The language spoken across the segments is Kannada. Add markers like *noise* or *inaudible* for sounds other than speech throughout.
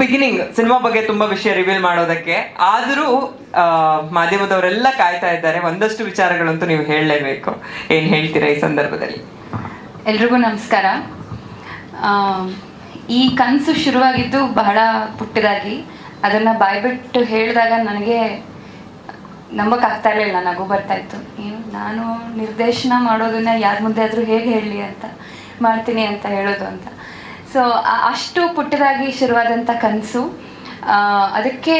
ಬಿಗಿನಿಂಗ್ ಸಿನಿಮಾ ಬಗ್ಗೆ ತುಂಬಾ ವಿಷಯ ರಿವೀಲ್ ಮಾಡೋದಕ್ಕೆ. ಆದರೂ ಮಾಧ್ಯಮದವರೆಲ್ಲ ಕಾಯ್ತಾ ಇದ್ದಾರೆ. ಒಂದಷ್ಟು ವಿಚಾರಗಳಂತೂ ನೀವು ಹೇಳಲೇಬೇಕು. ಏನ್ ಹೇಳ್ತೀರಾ ಈ ಸಂದರ್ಭದಲ್ಲಿ? ಎಲ್ರಿಗೂ ನಮಸ್ಕಾರ. ಈ ಕನಸು ಶುರುವಾಗಿದ್ದು ಬಹಳ ಪುಟ್ಟದಾಗಿ. ಅದನ್ನು ಬಾಯ್ಬಿಟ್ಟು ಹೇಳಿದಾಗ ನನಗೆ ನಂಬಕ್ಕಾಗ್ತಾ ಇರಲಿಲ್ಲ. ನಗು ಬರ್ತಾ ಇತ್ತು. ಏನು, ನಾನು ನಿರ್ದೇಶನ ಮಾಡೋದನ್ನ ಯಾರ ಮುಂದೆ ಆದರೂ ಹೇಗೆ ಹೇಳಲಿ ಅಂತ, ಮಾಡ್ತೀನಿ ಅಂತ ಹೇಳೋದು ಅಂತ. ಸೊ ಅಷ್ಟು ಪುಟ್ಟದಾಗಿ ಶುರುವಾದಂಥ ಕನಸು. ಅದಕ್ಕೆ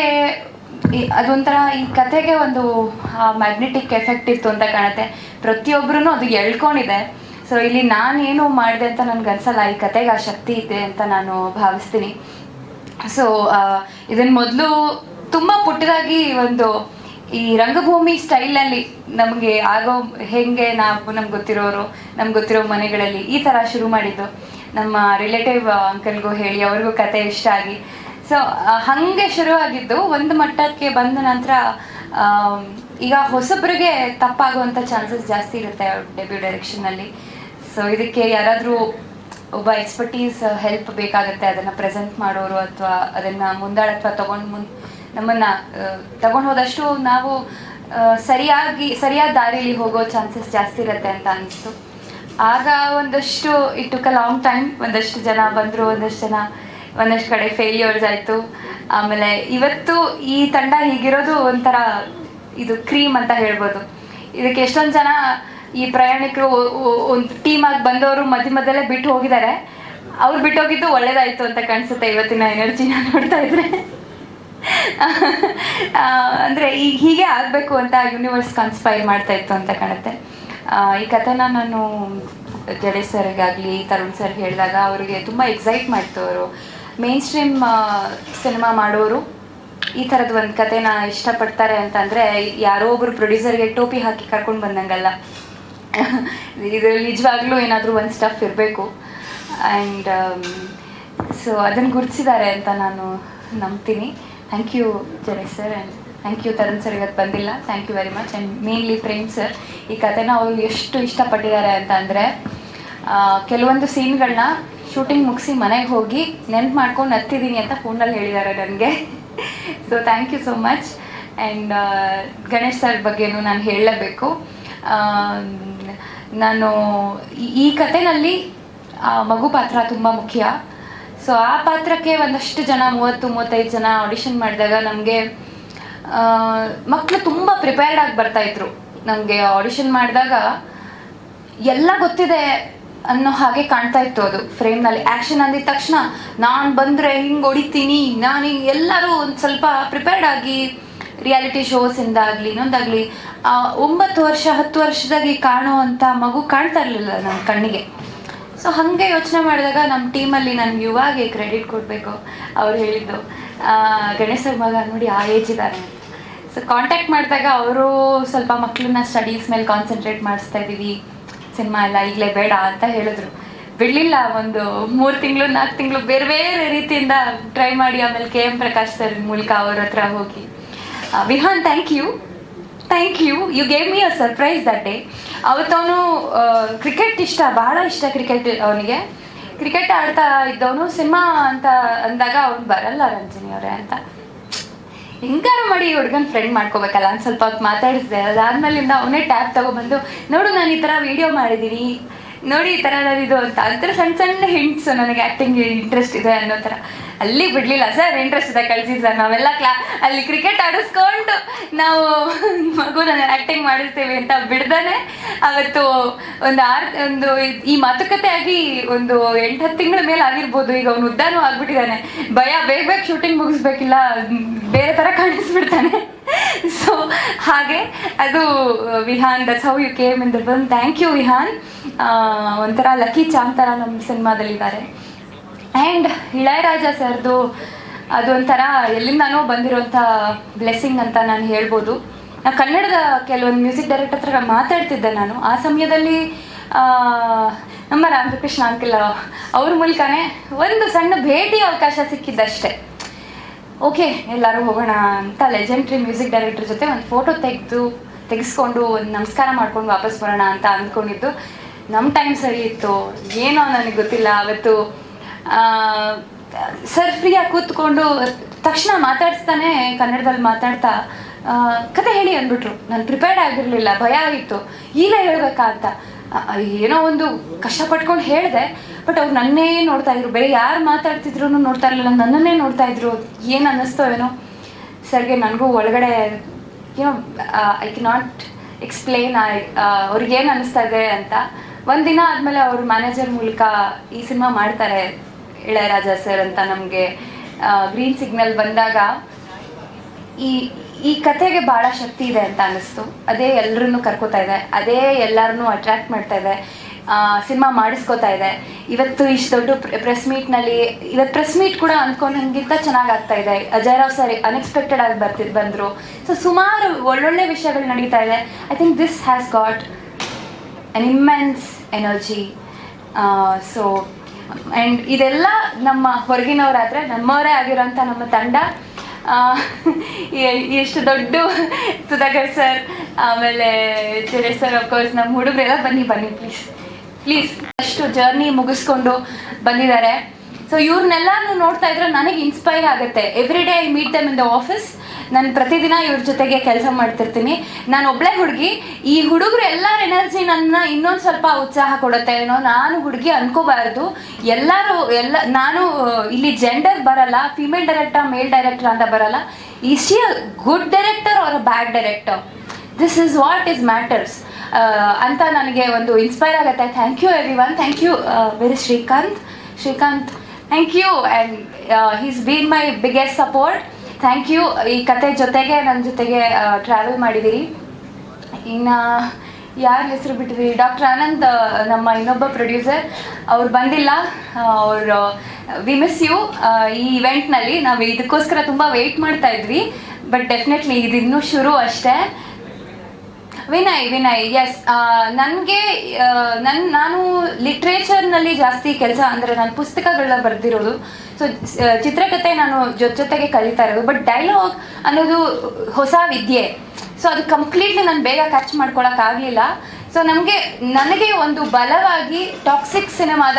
ಅದೊಂಥರ ಈ ಕಥೆಗೆ ಒಂದು ಮ್ಯಾಗ್ನೆಟಿಕ್ ಎಫೆಕ್ಟ್ ಇತ್ತು ಅಂತ ಕಾಣುತ್ತೆ. ಪ್ರತಿಯೊಬ್ಬರೂ ಅದು ಎಳ್ಕೊಂಡಿದೆ. ಸೊ ಇಲ್ಲಿ ನಾನೇನು ಮಾಡಿದೆ ಅಂತ ನನ್ಗೆ ಅನ್ಸಲ್ಲ. ಈ ಕತೆಗೆ ಆ ಶಕ್ತಿ ಇದೆ ಅಂತ ನಾನು ಭಾವಿಸ್ತೀನಿ. ಸೊ ಇದನ್ನು ಮೊದಲು ತುಂಬ ಪುಟ್ಟದಾಗಿ ಒಂದು, ಈ ರಂಗಭೂಮಿ ಸ್ಟೈಲಲ್ಲಿ ನಮಗೆ ಆಗೋ, ಹೆಂಗೆ ನಾವು ನಮ್ಗೆ ಗೊತ್ತಿರೋರು, ನಮ್ಗೆ ಗೊತ್ತಿರೋ ಮನೆಗಳಲ್ಲಿ ಈ ಥರ ಶುರು ಮಾಡಿದ್ದು. ನಮ್ಮ ರಿಲೇಟಿವ್ ಅಂಕಲ್ಗೂ ಹೇಳಿ, ಅವ್ರಿಗೂ ಕತೆ ಇಷ್ಟ ಆಗಿ. ಸೊ ಹಾಗೆ ಶುರುವಾಗಿದ್ದು, ಒಂದು ಮಟ್ಟಕ್ಕೆ ಬಂದ ನಂತರ ಈಗ ಹೊಸಬ್ರಿಗೆ ತಪ್ಪಾಗುವಂಥ ಚಾನ್ಸಸ್ ಜಾಸ್ತಿ ಇರುತ್ತೆ ಡೆಬ್ಯೂ ಡೈರೆಕ್ಷನ್ನಲ್ಲಿ ಸೊ ಇದಕ್ಕೆ ಯಾರಾದರೂ ಒಬ್ಬ ಎಕ್ಸ್ಪರ್ಟೀಸ್ ಹೆಲ್ಪ್ ಬೇಕಾಗುತ್ತೆ, ಅದನ್ನು ಪ್ರೆಸೆಂಟ್ ಮಾಡೋರು ಅಥವಾ ಅದನ್ನು ಮುಂದಾಳತ್ವ ತೊಗೊಂಡು ಮುನ್, ನಮ್ಮನ್ನು ತಗೊಂಡು ಹೋದಷ್ಟು ನಾವು ಸರಿಯಾಗಿ, ಸರಿಯಾದ ದಾರಿಲಿ ಹೋಗೋ ಚಾನ್ಸಸ್ ಜಾಸ್ತಿ ಇರುತ್ತೆ ಅಂತ ಅನಿಸ್ತು. ಆಗ ಒಂದಷ್ಟು it took a long time ಒಂದಷ್ಟು ಜನ ಬಂದರು, ಒಂದಷ್ಟು ಜನ, ಒಂದಷ್ಟು ಕಡೆ ಫೇಲ್ಯೂರ್ಸ್ ಆಯಿತು. ಆಮೇಲೆ ಇವತ್ತು ಈ ತಂಡ ಹೀಗಿರೋದು ಒಂಥರ ಇದು ಕ್ರೀಮ್ ಅಂತ ಹೇಳ್ಬೋದು. ಇದಕ್ಕೆ ಎಷ್ಟೊಂದು ಜನ ಈ ಪ್ರಯಾಣಿಕರು ಒಂದು ಟೀಮ್ ಆಗಿ ಬಂದವರು ಮಧ್ಯ ಮಧ್ಯದಲ್ಲೇ ಬಿಟ್ಟು ಹೋಗಿದ್ದಾರೆ. ಅವ್ರು ಬಿಟ್ಟು ಹೋಗಿದ್ದು ಒಳ್ಳೇದಾಯ್ತು ಅಂತ ಕಾಣಿಸುತ್ತೆ ಇವತ್ತಿನ ಎನರ್ಜಿನ ನೋಡ್ತಾ ಇದ್ರೆ. *laughs* ಅಂದರೆ ಈಗ ಹೀಗೆ ಆಗಬೇಕು ಅಂತ ಯೂನಿವರ್ಸ್ ಕನ್ಸ್ಪೈರ್ ಮಾಡ್ತಾ ಇತ್ತು ಅಂತ ಕಾಣುತ್ತೆ. ಈ ಕಥೆನ ನಾನು ಜಡೇಶ್ ಸರ್ಗಾಗಲಿ, ತರುಣ್ ಸರ್ ಹೇಳಿದಾಗ ಅವರಿಗೆ ತುಂಬ ಎಕ್ಸೈಟ್ ಮಾಡ್ತು ಅವರು. ಮೇನ್ ಸ್ಟ್ರೀಮ್ ಸಿನಿಮಾ ಮಾಡೋರು ಈ ಥರದ ಒಂದು ಕಥೆನ ಇಷ್ಟಪಡ್ತಾರೆ ಅಂತಂದರೆ ಯಾರೋ ಒಬ್ಬರು ಪ್ರೊಡ್ಯೂಸರ್ಗೆ ಟೋಪಿ ಹಾಕಿ ಕರ್ಕೊಂಡು ಬಂದಂಗಲ್ಲ. ಇದರಲ್ಲಿ ನಿಜವಾಗ್ಲೂ ಏನಾದರೂ ಒಂದು ಸ್ಟಫ್ ಇರಬೇಕು. ಆ್ಯಂಡ್ ಸೊ ಅದನ್ನು ಗುರುತಿಸಿದ್ದಾರೆ ಅಂತ ನಾನು ನಂಬ್ತೀನಿ. Thank you Jadesh sir and thank you Tarun sir ಇವತ್ತು ಬಂದಿಲ್ಲ. Thank you very much and mainly Prem sir ಈ ಕಥೆನ ಅವರು ಎಷ್ಟು ಇಷ್ಟಪಟ್ಟಿದ್ದಾರೆ ಅಂತ ಅಂದರೆ ಕೆಲವೊಂದು ಸೀನ್ಗಳನ್ನ ಶೂಟಿಂಗ್ ಮುಗಿಸಿ ಮನೆಗೆ ಹೋಗಿ ನೆನ್ಪು ಮಾಡ್ಕೊಂಡು ಹತ್ತಿದ್ದೀನಿ ಅಂತ ಫೋನಲ್ಲಿ ಹೇಳಿದ್ದಾರೆ ನನಗೆ. So thank you so much and Ganesh sir ಬಗ್ಗೆನೂ ನಾನು ಹೇಳಲೇಬೇಕು. ನಾನು ಈ- ಕಥೆನಲ್ಲಿ ಮಗು ಪಾತ್ರ ತುಂಬ ಮುಖ್ಯ. ಸೊ ಆ ಪಾತ್ರಕ್ಕೆ ಒಂದಷ್ಟು ಜನ, ಮೂವತ್ತು, ಮೂವತ್ತೈದು ಜನ ಆಡಿಷನ್ ಮಾಡಿದಾಗ ನಮಗೆ ಮಕ್ಕಳು ತುಂಬ ಪ್ರಿಪೇರ್ಡ್ ಆಗಿ ಬರ್ತಾಯಿದ್ರು ನನಗೆ ಆಡಿಷನ್ ಮಾಡಿದಾಗ ಎಲ್ಲ ಗೊತ್ತಿದೆ ಅನ್ನೋ ಹಾಗೆ ಕಾಣ್ತಾ ಇತ್ತು ಅದು ಫ್ರೇಮ್ನಲ್ಲಿ ಆ್ಯಕ್ಷನ್ ಅಂದಿದ ತಕ್ಷಣ ನಾನು ಬಂದರೆ ಹಿಂಗೆ ಹೊಡಿತೀನಿ, ನಾನು ಹಿಂಗೆ ಎಲ್ಲರೂ ಒಂದು ಸ್ವಲ್ಪ ಪ್ರಿಪೇರ್ಡ್ ಆಗಿ ರಿಯಾಲಿಟಿ ಶೋಸಿಂದ ಆಗಲಿ ಇನ್ನೊಂದಾಗಲಿ ಒಂಬತ್ತು ವರ್ಷ, ಹತ್ತು ವರ್ಷದಾಗಿ ಕಾಣುವಂಥ ಮಗು ಕಾಣ್ತಾ ಇರಲಿಲ್ಲ ನನ್ನ ಕಣ್ಣಿಗೆ. ಸೊ ಹಾಗೆ ಯೋಚನೆ ಮಾಡಿದಾಗ ನಮ್ಮ ಟೀಮಲ್ಲಿ ನಾನು ಯುವಾಗೆ ಕ್ರೆಡಿಟ್ ಕೊಡಬೇಕು. ಅವ್ರು ಹೇಳಿದ್ದು ಗಣೇಶ್ ಮಗ ನೋಡಿ ಆ ಏಜ್ ಇದ್ದಾರೆ ಸೊ ಕಾಂಟ್ಯಾಕ್ಟ್ ಮಾಡಿದಾಗ ಅವರು ಸ್ವಲ್ಪ ಮಕ್ಕಳನ್ನ ಸ್ಟಡೀಸ್ ಮೇಲೆ ಕಾನ್ಸಂಟ್ರೇಟ್ ಮಾಡಿಸ್ತಾ ಇದ್ದೀವಿ. ಸಿನಿಮಾ ಎಲ್ಲ ಈಗಲೇ ಬೇಡ ಅಂತ ಹೇಳಿದ್ರು. ಬಿಡಲಿಲ್ಲ, ಒಂದು ಮೂರು ತಿಂಗಳು, ನಾಲ್ಕು ತಿಂಗಳು ಬೇರೆ ಬೇರೆ ರೀತಿಯಿಂದ ಟ್ರೈ ಮಾಡಿ ಆಮೇಲೆ ಕೆ ಎಂ ಪ್ರಕಾಶ್ ಸರ್ ಮೂಲಕ ಅವ್ರ ಹತ್ರ ಹೋಗಿ. Vihan thank you thank you you gave me a surprise that day ಅವತ್ತವನು cricket ಇಷ್ಟ, ಬಹಳ ಇಷ್ಟ ಕ್ರಿಕೆಟ್ ಅವನಿಗೆ. ಕ್ರಿಕೆಟ್ ಆಡ್ತಾ ಇದ್ದವನು ಸಿನಿಮಾ ಅಂತ ಅಂದಾಗ ಅವ್ನು ಬರಲ್ಲ ರಂಜನಿ ಅವರೇ ಅಂತ. ಹೆಂಗಾರು ಮಾಡಿ ಹುಡ್ಗನ್ ಫ್ರೆಂಡ್ ಮಾಡ್ಕೋಬೇಕಲ್ಲ? ಒಂದು ಸ್ವಲ್ಪ ಹೊತ್ತು ಮಾತಾಡಿಸಿದೆ. ಅದಾದ್ಮೇಲಿಂದ ಅವನೇ ಟ್ಯಾಬ್ ತಗೊಬಂದು ನೋಡು, ನಾನು ಈ ಥರ ವಿಡಿಯೋ ಮಾಡಿದ್ದೀನಿ ನೋಡಿ, ಈ ಥರ ಇದು ಅಂತ. ಅಂತರ ಸಣ್ಣ ಸಣ್ಣ ಹಿಂಟ್ಸ್ ನನಗೆ ಆ್ಯಕ್ಟಿಂಗ್ ಇಂಟ್ರೆಸ್ಟ್ ಇದೆ ಅನ್ನೋ ಥರ ಅಲ್ಲಿ ಬಿಡಲಿಲ್ಲ ಸರ್ ಇಂಟ್ರೆಸ್ಟ್ ಇದೆ ಕಳಿಸಿ ಸರ್. ನಾವೆಲ್ಲ ಕ್ಲಾ ಅಲ್ಲಿ ಕ್ರಿಕೆಟ್ ಆಡಿಸ್ಕೊಂಡು ನಾವು ಮಗು ನಾನು ಆ್ಯಕ್ಟಿಂಗ್ ಮಾಡಿಸ್ತೀವಿ ಅಂತ ಬಿಡ್ದಾನೆ. ಅವತ್ತು ಒಂದು ಆರು, ಒಂದು ಈ ಮಾತುಕತೆ ಆಗಿ ಒಂದು ಎಂಟು ಹತ್ತು ತಿಂಗಳ ಮೇಲೆ ಆಗಿರ್ಬೋದು. ಈಗ ಅವನು ಉದ್ದಾನೂ ಆಗ್ಬಿಟ್ಟಿದ್ದಾನೆ. ಭಯ, ಬೇಗ ಬೇಗ ಶೂಟಿಂಗ್ ಮುಗಿಸ್ಬೇಕಿಲ್ಲ. ಬೇರೆ ಥರ ಕಾಣಿಸ್ಬಿಡ್ತಾನೆ. *laughs* ಸೊ ಹಾಗೆ ಅದು Vihan that's how you came in the film thank you Vihan. ಆ, ಒಂಥರ ಲಕ್ಕಿ ಚಾಮ್ ಥರ ನಮ್ಮ ಸಿನಿಮಾದಲ್ಲಿದ್ದಾರೆ. ಆ್ಯಂಡ್ ಇಳಯರಾಜ ಸರ್ದು ಅದೊಂಥರ ಎಲ್ಲಿಂದಾನೋ ಬಂದಿರೋಂಥ ಬ್ಲೆಸ್ಸಿಂಗ್ ಅಂತ ನಾನು ಹೇಳ್ಬೋದು. ನಾನು ಕನ್ನಡದ ಕೆಲವೊಂದು ಮ್ಯೂಸಿಕ್ ಡೈರೆಕ್ಟರ್ ಹತ್ರ ಮಾತಾಡ್ತಿದ್ದೆ ನಾನು. ಆ ಸಮಯದಲ್ಲಿ ನಮ್ಮ ರಾಮಕೃಷ್ಣ ಅಂಕಲ್ ಅವ್ರ ಮೂಲಕನೇ ಒಂದು ಸಣ್ಣ ಭೇಟಿ ಅವಕಾಶ ಸಿಕ್ಕಿದ್ದಷ್ಟೇ. ಓಕೆ, ಎಲ್ಲರೂ ಹೋಗೋಣ ಅಂತ ಲೆಜೆಂಡ್ರಿ ಮ್ಯೂಸಿಕ್ ಡೈರೆಕ್ಟರ್ ಜೊತೆ ಒಂದು ಫೋಟೋ ತೆಗೆದು, ತೆಗೆಸ್ಕೊಂಡು ಒಂದು ನಮಸ್ಕಾರ ಮಾಡ್ಕೊಂಡು ವಾಪಸ್ ಬರೋಣ ಅಂತ ಅಂದ್ಕೊಂಡಿದ್ದು. ನಮ್ಮ ಟೈಮ್ ಸರಿ ಇತ್ತು. ಏನೋ ನನಗೆ ಗೊತ್ತಿಲ್ಲ ಅವತ್ತು. ಸರ್ ಫ್ರೀಯಾಗಿ ಕೂತ್ಕೊಂಡು ತಕ್ಷಣ ಮಾತಾಡಿಸ್ತಾನೆ ಕನ್ನಡದಲ್ಲಿ ಮಾತಾಡ್ತಾ ಕತೆ ಹೇಳಿ ಅಂದ್ಬಿಟ್ರು. ನಾನು ಪ್ರಿಪೇರ್ಡ್ ಆಗಿರಲಿಲ್ಲ, ಭಯ ಆಗಿತ್ತು. ಈಗ ಹೇಳಬೇಕಾ ಅಂತ. ಏನೋ ಒಂದು ಕಷ್ಟ ಪಟ್ಕೊಂಡು ಹೇಳಿದೆ ಬಟ್ ಅವ್ರು ನನ್ನೇ ನೋಡ್ತಾ ಇದ್ರು. ಬೇರೆ ಯಾರು ಮಾತಾಡ್ತಿದ್ರು ನೋಡ್ತಾ ಇರಲಿಲ್ಲ. ನನ್ನನ್ನೇ ನೋಡ್ತಾ ಇದ್ರು. ಏನು ಅನ್ನಿಸ್ತೋ ಏನೋ. ಸರ್ಗೆ ನನಗೂ ಒಳಗಡೆ ಏನೋ I can not explain I ಅವ್ರಿಗೇನು ಅನ್ನಿಸ್ತಾ ಇದೆ ಅಂತ. ಒಂದಿನ ಆದಮೇಲೆ ಅವ್ರ ಮ್ಯಾನೇಜರ್ ಮೂಲಕ ಈ ಸಿನಿಮಾ ಮಾಡ್ತಾರೆ ಇಳೆಯರಾಜ ಸರ್ ಅಂತ ನಮಗೆ ಗ್ರೀನ್ ಸಿಗ್ನಲ್ ಬಂದಾಗ ಈ ಈ ಕಥೆಗೆ ಭಾಳ ಶಕ್ತಿ ಇದೆ ಅಂತ ಅನ್ನಿಸ್ತು. ಅದೇ ಎಲ್ಲರನ್ನೂ ಕರ್ಕೋತಾ ಇದೆ. ಅದೇ ಎಲ್ಲರನ್ನೂ ಅಟ್ರ್ಯಾಕ್ಟ್ ಮಾಡ್ತಾ ಇದೆ. ಸಿನಿಮಾ ಮಾಡಿಸ್ಕೋತಾ ಇದೆ. ಇವತ್ತು ಇಷ್ಟು ದೊಡ್ಡ ಪ್ರೆಸ್ ಮೀಟ್ನಲ್ಲಿ ಇವತ್ತು ಪ್ರೆಸ್ ಮೀಟ್ ಕೂಡ ಅಂದ್ಕೊಂಡಂಗಿಂತ ಚೆನ್ನಾಗಿ ಆಗ್ತಾ ಇದೆ. ಅಜಯ್ ರಾವ್ ಸರ್ ಅನ್ಎಕ್ಸ್ಪೆಕ್ಟೆಡ್ ಆಗಿ ಬರ್ತಿ, ಬಂದರು. ಸೊ ಸುಮಾರು ಒಳ್ಳೊಳ್ಳೆ ವಿಷಯಗಳು ನಡೀತಾ ಇದೆ. I think this has got an immense energy so and ಇದೆಲ್ಲ ನಮ್ಮ ಹೊರಗಿನವರಾದರೆ ನಮ್ಮವರೇ ಆಗಿರೋಂಥ ನಮ್ಮ ತಂಡ. ಎಷ್ಟು ದೊಡ್ಡ ಸುಧಾಕರ್ ಸರ್, ಆಮೇಲೆ ಸುರೇಶ್ ಸರ್ ಅಫ್ಕೋರ್ಸ್ ನಮ್ಮ ಹುಡುಗರೆಲ್ಲ ಬನ್ನಿ ಬನ್ನಿ ಪ್ಲೀಸ್ ಪ್ಲೀಸ್ ಅಷ್ಟು ಜರ್ನಿ ಮುಗಿಸ್ಕೊಂಡು ಬಂದಿದ್ದಾರೆ. ಸೊ ಇವ್ರನ್ನೆಲ್ಲಾನು ನೋಡ್ತಾ ಇದ್ರೆ ನನಗೆ ಇನ್ಸ್ಪೈರ್ ಆಗುತ್ತೆ. Every day I meet them in the office ನಾನು ಪ್ರತಿದಿನ ಇವ್ರ ಜೊತೆಗೆ ಕೆಲಸ ಮಾಡ್ತಿರ್ತೀನಿ. ನಾನು ಒಬ್ಳೆ ಹುಡುಗಿ, ಈ ಹುಡುಗರು ಎಲ್ಲರ ಎನರ್ಜಿ ನನ್ನ ಇನ್ನೊಂದು ಸ್ವಲ್ಪ ಉತ್ಸಾಹ ಕೊಡುತ್ತೆ ಏನೋ, ನಾನು ಹುಡುಗಿ ಅನ್ಕೋಬಾರ್ದು. ಎಲ್ಲರೂ, ಎಲ್ಲ, ನಾನು ಇಲ್ಲಿ ಜೆಂಡರ್ ಬರಲ್ಲ ಫಿಮೇಲ್ ಡೈರೆಕ್ಟರ್ ಮೇಲ್ ಡೈರೆಕ್ಟರ್ ಅಂತ ಬರಲ್ಲ. Is she a good director or a bad director this is what is matters ಅಂತ ನನಗೆ ಒಂದು ಇನ್ಸ್ಪೈರ್ ಆಗುತ್ತೆ. Thank you everyone thank you very Srikanth. Srikanth thank you and he's been my biggest support thank you ಈ ಕತೆ ಜೊತೆಗೆ ನನ್ನ ಜೊತೆಗೆ ಟ್ರಾವೆಲ್ ಮಾಡಿದ್ದೀರಿ ಇನ್ನು ಯಾರ ಹೆಸರು ಬಿಟ್ಟಿದ್ದೀರಿ ಡಾಕ್ಟರ್ ಆನಂದ್ ನಮ್ಮ ಇನ್ನೊಬ್ಬ ಪ್ರೊಡ್ಯೂಸರ್ ಅವ್ರು ಬಂದಿಲ್ಲ. ಅವರು ವಿ ಮಿಸ್ ಯು ಈ ಇವೆಂಟ್ನಲ್ಲಿ ನಾವು ಇದಕ್ಕೋಸ್ಕರ ತುಂಬ ವೆಯ್ಟ್ ಮಾಡ್ತಾ ಇದ್ವಿ. ಬಟ್ ಡೆಫಿನೆಟ್ಲಿ ಇದು ಇನ್ನೂ ಶುರು ಅಷ್ಟೇ. ವಿನಯ್ ವಿನಯ್ ಎಸ್ ನನಗೆ ನನ್ನ ನಾನು ಲಿಟ್ರೇಚರ್ನಲ್ಲಿ ಜಾಸ್ತಿ ಕೆಲಸ ಅಂದರೆ ನಾನು ಪುಸ್ತಕಗಳನ್ನ ಬರೆದಿರೋದು ಸೊ ಚಿತ್ರಕಥೆ ನಾನು ಜೊತೆ ಜೊತೆಗೆ ಕಲಿತಾ ಇರೋದು ಬಟ್ ಡೈಲಾಗ್ ಅನ್ನೋದು ಹೊಸ ವಿದ್ಯೆ. ಸೊ ಅದು ಕಂಪ್ಲೀಟ್ಲಿ ನಾನು ಬೇಗ ಕ್ಯಾಚ್ ಮಾಡ್ಕೊಳಕ್ಕಾಗಲಿಲ್ಲ ಸೊ ನಮಗೆ, ನನಗೆ ಒಂದು ಬಲವಾಗಿ ಟಾಕ್ಸಿಕ್ ಸಿನಿಮಾದ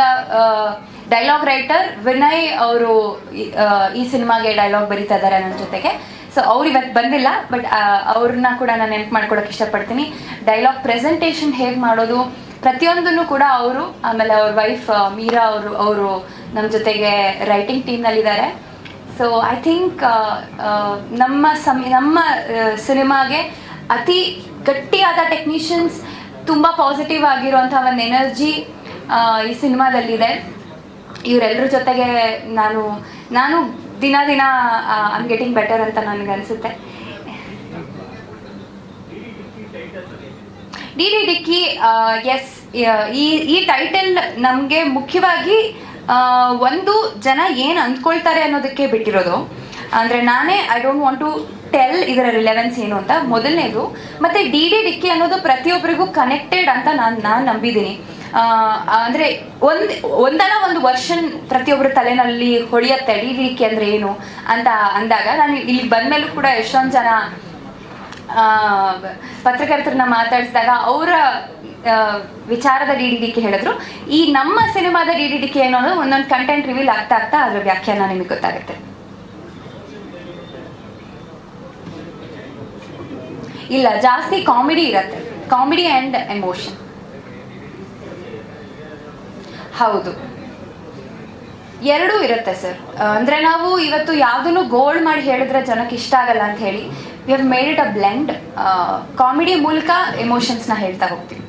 ಡೈಲಾಗ್ ರೈಟರ್ ವಿನಯ್ ಅವರು, ಈ ಸಿನಿಮಾಗೆ ಡೈಲಾಗ್ ಬರೀತಾ ಇದ್ದಾರೆ ನನ್ನ ಜೊತೆಗೆ. ಸೊ ಅವ್ರು ಇವತ್ತು ಬಂದಿಲ್ಲ ಬಟ್ ಅವ್ರನ್ನ ಕೂಡ ನಾನು ನೆನ್ಪು ಮಾಡ್ಕೊಳಕ್ಕೆ ಇಷ್ಟಪಡ್ತೀನಿ. ಡೈಲಾಗ್ ಪ್ರೆಸೆಂಟೇಷನ್ ಹೇಗೆ ಮಾಡೋದು, ಪ್ರತಿಯೊಂದನ್ನು ಕೂಡ ಅವರು, ಆಮೇಲೆ ಅವ್ರ ವೈಫ್ ಮೀರಾ ಅವರು ಅವರು ನಮ್ಮ ಜೊತೆಗೆ ರೈಟಿಂಗ್ ಟೀಮ್ನಲ್ಲಿದ್ದಾರೆ ಸೊ ಐ ಥಿಂಕ್ ನಮ್ಮ ಸಮ, ನಮ್ಮ ಸಿನಿಮಾಗೆ ಅತಿ ಗಟ್ಟಿಯಾದ ಟೆಕ್ನಿಷಿಯನ್ಸ್ ತುಂಬ ಪಾಸಿಟಿವ್ ಆಗಿರುವಂಥ ಒಂದು ಎನರ್ಜಿ ಈ ಸಿನಿಮಾದಲ್ಲಿದೆ ಇವರೆಲ್ಲರ ಜೊತೆಗೆ ನಾನು ನಾನು ದಿನ ದಿನ ಐಮ್ ಗೆಟಿಂಗ್ ಬೆಟರ್ ಅಂತ ನನಗೆ ಅನಿಸುತ್ತೆ. ಡಿ ಡಿ ಡಿಕ್ಕಿ ಎಸ್ ಈ ಈ ಟೈಟಲ್ ನಮಗೆ ಮುಖ್ಯವಾಗಿ ಒಂದು ಜನ ಏನು ಅಂದ್ಕೊಳ್ತಾರೆ ಅನ್ನೋದಕ್ಕೆ ಬಿಟ್ಟಿರೋದು. ಅಂದರೆ ನಾನೇ I don't want to tell ಇದರ ರಿಲೆವೆನ್ಸ್ ಏನು ಅಂತ. ಮೊದಲನೇದು, ಮತ್ತು ಡಿ ಡಿ ಡಿಕ್ಕಿ ಅನ್ನೋದು ಪ್ರತಿಯೊಬ್ಬರಿಗೂ ಕನೆಕ್ಟೆಡ್ ಅಂತ ನಾನು ನಾನು ನಂಬಿದ್ದೀನಿ. ಅಂದರೆ ಒಂದು ಒಂದಲ್ಲ ಒಂದು ವರ್ಷನ್ ಪ್ರತಿಯೊಬ್ಬರ ತಲೆನಲ್ಲಿ ಹೊಳಿಯತ್ತೆ. ಡಿ ಡಿ ಡಿಕ್ಕಿ ಅಂದರೆ ಏನು ಅಂತ ಅಂದಾಗ, ನಾನು ಇಲ್ಲಿ ಬಂದಮೇಲೂ ಕೂಡ ಎಷ್ಟೊಂದು ಜನ ಪತ್ರಕರ್ತರನ್ನ ಮಾತಾಡಿಸಿದಾಗ ಅವರ ವಿಚಾರದ ಡಿ ಡಿ ಡಿ ಕೆ ಹೇಳಿದ್ರು. ಈ ನಮ್ಮ ಸಿನಿಮಾದ ಡಿ ಡಿ ಡಿ ಕೆ ಅನ್ನೋದು ಒಂದೊಂದು ಕಂಟೆಂಟ್ ರಿವೀಲ್ ಆಗ್ತಾ ಆಗ್ತಾ ಅದರ ವ್ಯಾಖ್ಯಾನ ನಿಮಗೆ ಗೊತ್ತಾಗುತ್ತೆ. ಇಲ್ಲ, ಜಾಸ್ತಿ ಕಾಮಿಡಿ ಇರುತ್ತೆ. ಕಾಮಿಡಿ ಆ್ಯಂಡ್ ಎಮೋಷನ್ ಹೌದು. ಎರಡೂ ಇರುತ್ತೆ ಸರ್. ಅಂದರೆ ನಾವು ಇವತ್ತು ಯಾವುದನ್ನು ಗೋಲ್ಡ್ ಮಾಡಿ ಹೇಳಿದ್ರೆ ಜನಕ್ಕೆ ಇಷ್ಟ ಆಗಲ್ಲ ಅಂತ ಹೇಳಿ we have made it a blend comedy ಮೂಲಕ ಎಮೋಷನ್ಸ್ನ ಹೇಳ್ತಾ ಹೋಗ್ತೀವಿ.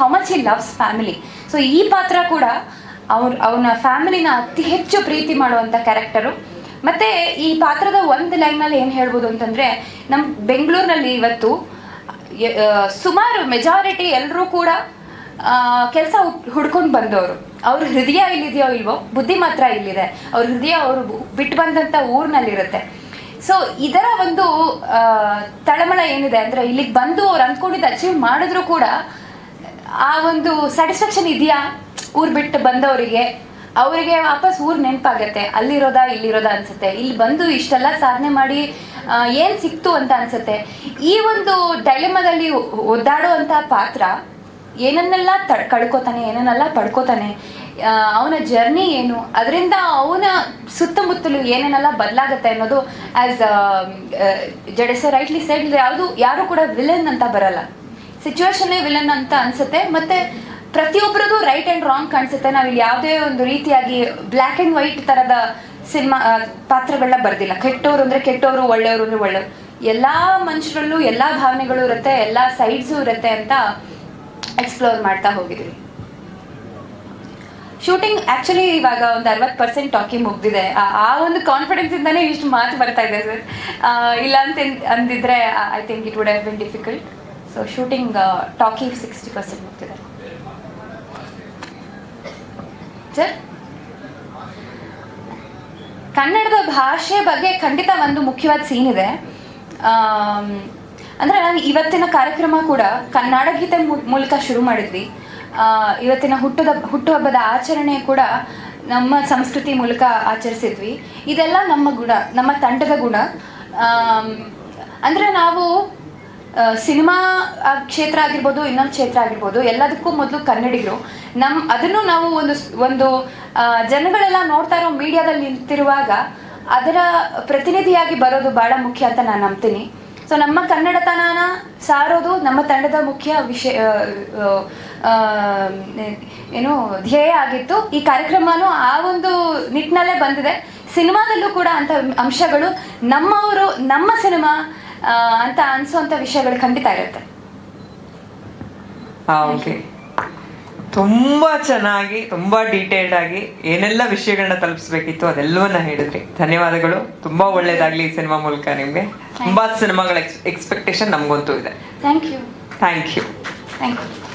How much he loves family so ಈ ಪಾತ್ರ ಕೂಡ ಅವ್ರ, ಅವನ ಫ್ಯಾಮಿಲಿನ ಅತಿ ಹೆಚ್ಚು ಪ್ರೀತಿ ಮಾಡುವಂಥ ಕ್ಯಾರೆಕ್ಟರು ಮತ್ತು ಈ ಪಾತ್ರದ ಒಂದು ಲೈನಲ್ಲಿ ಏನು ಹೇಳ್ಬೋದು ಅಂತಂದರೆ ನಮ್ಮ ಬೆಂಗಳೂರಿನಲ್ಲಿ ಇವತ್ತು ಸುಮಾರು ಮೆಜಾರಿಟಿ ಎಲ್ಲರೂ ಕೂಡ ಕೆಲಸ ಹುಡ್ಕೊಂಡು ಬಂದವರು. ಅವ್ರ ಹೃದಯ ಇಲ್ಲಿದೆಯೋ ಇಲ್ವೋ, ಬುದ್ಧಿ ಮಾತ್ರ ಇಲ್ಲಿದೆ. ಅವ್ರ ಹೃದಯ ಅವರು ಬಿಟ್ಟು ಬಂದಂಥ ಊರಿನಲ್ಲಿರುತ್ತೆ. ಸೊ ಇದರ ಒಂದು ತಳಮಳ ಏನಿದೆ ಅಂದರೆ, ಇಲ್ಲಿಗೆ ಬಂದು ಅವ್ರು ಅಂದ್ಕೊಂಡಿದ್ದು ಅಚೀವ್ ಮಾಡಿದ್ರು ಕೂಡ, ಆ ಒಂದು ಸ್ಯಾಟಿಸ್ಫ್ಯಾಕ್ಷನ್ ಇದೆಯಾ? ಊರು ಬಿಟ್ಟು ಬಂದವರಿಗೆ. ಅವರಿಗೆ ವಾಪಸ್ ಊರು ನೆನಪಾಗತ್ತೆ. ಅಲ್ಲಿರೋದಾ, ಇಲ್ಲಿರೋದಾ ಅನ್ಸುತ್ತೆ. ಇಲ್ಲಿ ಬಂದು ಇಷ್ಟೆಲ್ಲ ಸಾಧನೆ ಮಾಡಿ ಏನು ಸಿಕ್ತು ಅಂತ ಅನ್ಸುತ್ತೆ. ಈ ಒಂದು ಡೈಲೆಮದಲ್ಲಿ ಒದ್ದಾಡುವಂತ ಪಾತ್ರ ಏನನ್ನೆಲ್ಲ ತ ಕಳ್ಕೊತಾನೆ, ಏನನ್ನೆಲ್ಲ ಪಡ್ಕೋತಾನೆ ಅವನ ಜರ್ನಿ ಏನು, ಅದರಿಂದ ಅವನ ಸುತ್ತಮುತ್ತಲು ಏನೇನೆಲ್ಲ ಬದಲಾಗುತ್ತೆ ಅನ್ನೋದು ಆಸ್ ಜಡೆಸ ರೈಟ್ಲಿ ಸೈಡ್ ಯಾವುದು, ಯಾರು ಕೂಡ ವಿಲನ್ ಅಂತ ಬರಲ್ಲ. ಸಿಚುವೇಶನ್ನೇ ವಿಲನ್ ಅಂತ ಅನ್ಸುತ್ತೆ, ಮತ್ತೆ ಪ್ರತಿಯೊಬ್ಬರದು ರೈಟ್ ಆ್ಯಂಡ್ ರಾಂಗ್ ಕಾಣಿಸುತ್ತೆ. ನಾವಿಲ್ಲಿ ಯಾವುದೇ ಒಂದು ರೀತಿಯಾಗಿ ಬ್ಲ್ಯಾಕ್ ಆ್ಯಂಡ್ ವೈಟ್ ಥರದ ಸಿನಿಮಾ ಪಾತ್ರಗಳನ್ನ ಬರ್ದಿಲ್ಲ. ಕೆಟ್ಟವರು ಅಂದರೆ ಕೆಟ್ಟವರು ಒಳ್ಳೆಯವರು ಅಂದರೆ ಒಳ್ಳೆಯವರು. ಎಲ್ಲ ಮನುಷ್ಯರಲ್ಲೂ ಎಲ್ಲ ಭಾವನೆಗಳು ಇರುತ್ತೆ, ಎಲ್ಲ ಸೈಡ್ಸು ಇರುತ್ತೆ ಅಂತ ಎಕ್ಸ್ಪ್ಲೋರ್ ಮಾಡ್ತಾ ಹೋಗಿದ್ವಿ. ಶೂಟಿಂಗ್ ಆಕ್ಚುಲಿ ಇವಾಗ ಒಂದು ಅರವತ್ತು ಪರ್ಸೆಂಟ್ ಟಾಕಿಂಗ್ ಮುಗ್ದಿದೆ. ಆ- ಒಂದು ಕಾನ್ಫಿಡೆನ್ಸ್ ಇಂದಾನೇ ಇಷ್ಟು ಮಾತು ಬರ್ತಾ ಇದೆ ಸರ್. ಇಲ್ಲ ಅಂತ ಅಂದಿದ್ರೆ I think it would have been difficult so shooting talking sixty percent ಮುಗ್ತಿದೆ sir ಕನ್ನಡದ ಭಾಷೆ ಬಗ್ಗೆ ಖಂಡಿತ ಒಂದು ಮುಖ್ಯವಾದ ಸೀನ್ ಇದೆ. ಅಂದ್ರೆ ನಾವು ಇವತ್ತಿನ ಕಾರ್ಯಕ್ರಮ ಕೂಡ ಕನ್ನಡ ಗೀತೆ ಮೂಲಕ ಶುರು ಮಾಡಿದ್ವಿ. ಇವತ್ತಿನ ಹುಟ್ಟದ, ಹುಟ್ಟುಹಬ್ಬದ ಆಚರಣೆ ಕೂಡ ನಮ್ಮ ಸಂಸ್ಕೃತಿ ಮೂಲಕ ಆಚರಿಸಿದ್ವಿ. ಇದೆಲ್ಲ ನಮ್ಮ ಗುಣ, ನಮ್ಮ ತಂಡದ ಗುಣ. ಅಂದ್ರೆ ನಾವು ಸಿನಿಮಾ ಕ್ಷೇತ್ರ ಆಗಿರ್ಬೋದು, ಇನ್ನೊಂದು ಕ್ಷೇತ್ರ ಆಗಿರ್ಬೋದು, ಎಲ್ಲದಕ್ಕೂ ಮೊದಲು ಕನ್ನಡಿಗರು. ನಮ್ಮ ಅದನ್ನು ನಾವು ಒಂದು ಒಂದು ಜನಗಳೆಲ್ಲ ನೋಡ್ತಾ ಇರೋ ಮೀಡಿಯಾದಲ್ಲಿ ನಿಂತಿರುವಾಗ ಅದರ ಪ್ರತಿನಿಧಿಯಾಗಿ ಬರೋದು ಬಹಳ ಮುಖ್ಯ ಅಂತ ನಾನು ನಂಬ್ತೀನಿ. ಸೊ ನಮ್ಮ ಕನ್ನಡತನನ ಸಾರೋದು ನಮ್ಮ ತಂಡದ ಮುಖ್ಯ ವಿಷಯ ಏನು ಧ್ಯೇಯ ಆಗಿತ್ತು. ಈ ಕಾರ್ಯಕ್ರಮನೂ ಆ ಒಂದು ನಿಟ್ಟಿನಲ್ಲೇ ಬಂದಿದೆ. ಸಿನಿಮಾದಲ್ಲೂ ಕೂಡ ಅಂತ ಅಂಶಗಳು ನಮ್ಮವರು, ನಮ್ಮ ಸಿನಿಮಾ ಅಂತ ಅನ್ಸುವಂತ ವಿಷಯಗಳು ಖಂಡಿತ ಇರುತ್ತೆ. ಓಕೆ. ತುಂಬಾ ಚೆನ್ನಾಗಿ, ತುಂಬಾ ಡೀಟೇಲ್ಡ್ ಆಗಿ ಏನೆಲ್ಲ ವಿಷಯಗಳನ್ನ ತಲುಪಿಸ್ಬೇಕಿತ್ತು ಅದೆಲ್ಲವನ್ನ ಹೇಳಿದ್ರಿ. ಧನ್ಯವಾದಗಳು. ತುಂಬಾ ಒಳ್ಳೇದಾಗ್ಲಿ ಈ ಸಿನಿಮಾ ಮೂಲಕ ನಿಮ್ಗೆ. ತುಂಬಾ ಸಿನಿಮಾಗಳ ಎಕ್ಸ್ಪೆಕ್ಟೇಷನ್ ನಮ್ಗಂತೂ ಇದೆ. Thank you thank you thank you